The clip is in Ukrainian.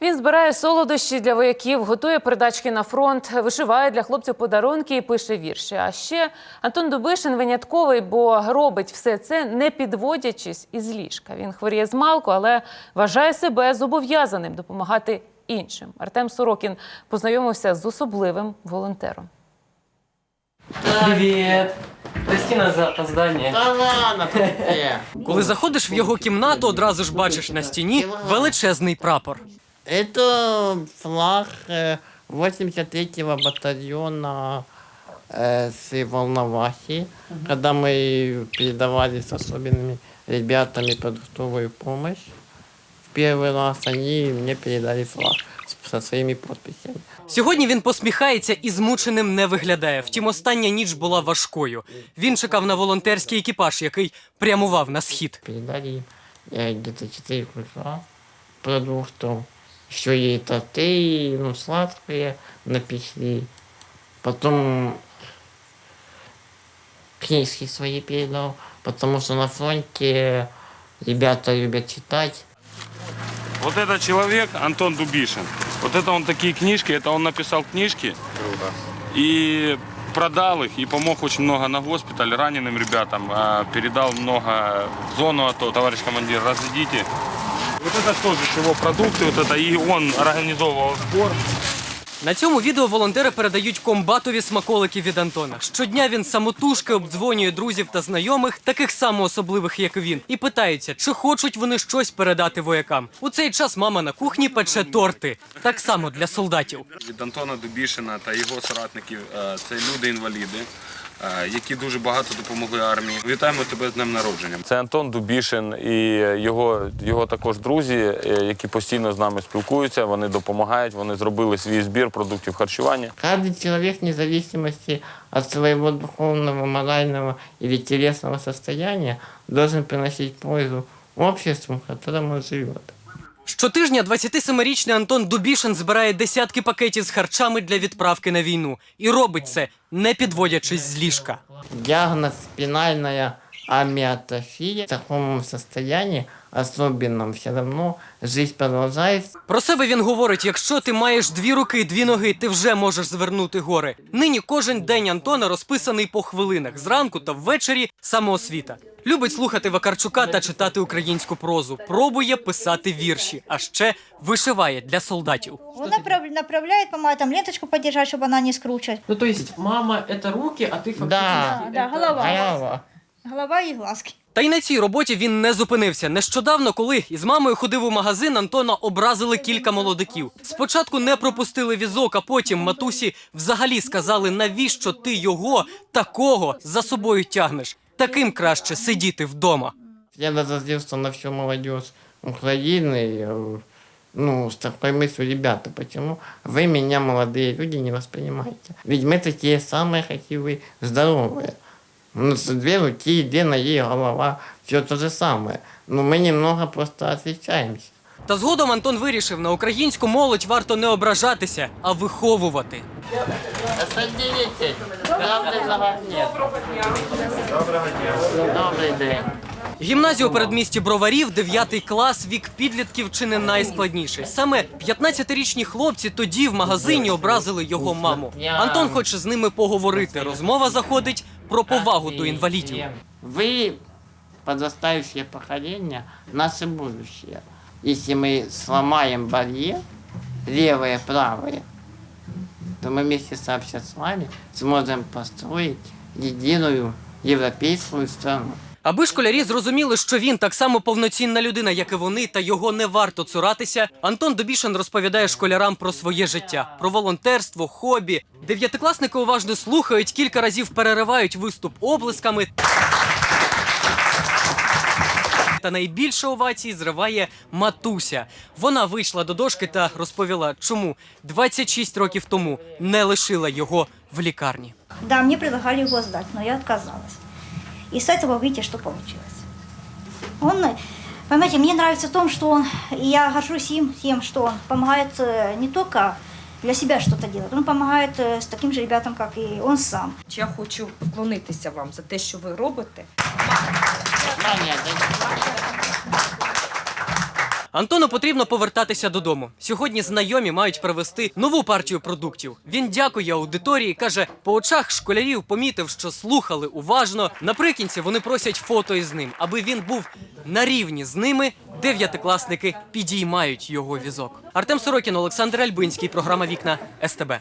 Він збирає солодощі для вояків, готує передачки на фронт, вишиває для хлопців подарунки і пише вірші. А ще Антон Дубишин винятковий, бо робить все це не підводячись із ліжка. Він хворіє з малку, але вважає себе зобов'язаним допомагати іншим. Артем Сорокін познайомився з особливим волонтером. Привіт! Прости нас за опоздання. Да ладно, Коли заходиш в його кімнату, одразу ж бачиш на стіні величезний прапор. Это флаг э, 83-го батальона э, с Волновахи, когда мы передавали с особенными ребятами продуктовую помощь. В первый раз они мне передали флаг с- со своими подписями. Сьогодні він посміхається і змученим не виглядає. Втім, остання ніч була важкою. Він чекав на волонтерський екіпаж, який прямував на схід. Передали им э, где-то 4 куска продуктов. Еще ей торты, ну, сладкие напекли. Потом книжки свои передал, потому что на фронте ребята любят читать. Вот этот человек, Антон Дубишин, вот это он такие книжки, это он написал книжки. И продал их, и помог очень много на госпиталь раненым ребятам. а, Передал много в зону АТО. Товарищ командир, разведите. Вот это тоже с его продукты, вот это, и он организовывал сбор. На цьому відео волонтери передають комбатові смаколики від Антона. Щодня він самотужки обдзвонює друзів та знайомих, таких само особливих, як і він, і питаються, чи хочуть вони щось передати воякам. У цей час мама на кухні пече торти, так само для солдатів. Від Антона Дубішина та його соратників е, це люди-інваліди, е, які дуже багато допомогли армії. Вітаємо тебе з днем народження. Це Антон Дубішин і його, його також друзі, е, які постійно з нами спілкуються. Вони допомагають. Вони зробили свій збір продуктів харчування. Каждый человек, вне зависимости от своего духовного, морального или телесного состояния, должен приносить пользу обществу, в котором он живет. Щотижня 27-річний Антон Дубішин збирає десятки пакетів з харчами для відправки на війну і робить це, не підводячись з ліжка. Диагноз спинальная амиотрофия. В таком состоянии особенном все равно жизнь продолжается. Про себе він говорить: якщо ти маєш дві руки, дві ноги, ти вже можеш звернути гори. Нині кожен день Антона розписаний по хвилинах зранку та ввечері самоосвіта. Любить слухати Вакарчука та читати українську прозу. Пробує писати вірші, а ще вишиває для солдатів. Он направ- направляет, помогает там ленточку подержать, чтобы она не скручивать. Ну, то есть мама это руки, а ты фактически... Да. Да, это- голова. Голова. Голова и глазки. Та й на цій роботі він не зупинився. Нещодавно, коли із мамою ходив у магазин, Антона образили кілька молодиків. Спочатку не пропустили візок, а потім матусі взагалі сказали, навіщо ти його такого за собою тягнеш. Таким краще сидіти вдома. Я разозлился на всю молодежь Украины, э, ну, с такой мыслью, ребята, почему вы меня, молодые люди, не воспринимаете? Ведь мы такие самые, как и вы, здоровые. У нас две руки, две ноги, голова, все то же самое. Но мы немного просто отличаемся. Та згодом Антон вирішив, на українську молодь варто не ображатися, а виховувати. Садитесь. Доброго дня. Доброго дня. Добрий день. Гімназію передмісті Броварів, 9 клас, вік підлітків чи не найскладніший. Саме 15-річні хлопці тоді в магазині образили його маму. Антон хоче з ними поговорити. Розмова заходить про повагу до інвалідів. Вы, подрастающее поколение, наше будущее. Если мы сломаем барьер, левое, правое, то мы вместе сообща с вами сможем построить единую европейскую страну. Аби школярі зрозуміли, що він так само повноцінна людина, як і вони, та його не варто цуратися. Антон Добішин розповідає школярам про своє життя, про волонтерство, хобі. Дев'ятикласники уважно слухають, кілька разів переривають виступ облисками. Та найбільше овації зриває матуся. Вона вийшла до дошки та розповіла, чому 26 років тому не лишила його в лікарні. Да, мне предлагали его сдать, но я отказалась. И с этого, видите, что получилось. Он, э, понимаете, мне нравится в том, что он, и я горжусь им, тем, что он помогает э, не только для себя что-то делать, он помогает э, с таким же ребятам, как и он сам. Я хочу вклонитися вам за те, що ви робите. Антону потрібно повертатися додому. Сьогодні знайомі мають привезти нову партію продуктів. Він дякує аудиторії. каже, по очах школярів помітив, що слухали уважно. Наприкінці вони просять фото із ним, аби він був на рівні з ними. Дев'ятикласники підіймають його візок. Артем Сорокін, Олександр Альбинський. Програма Вікна СТБ.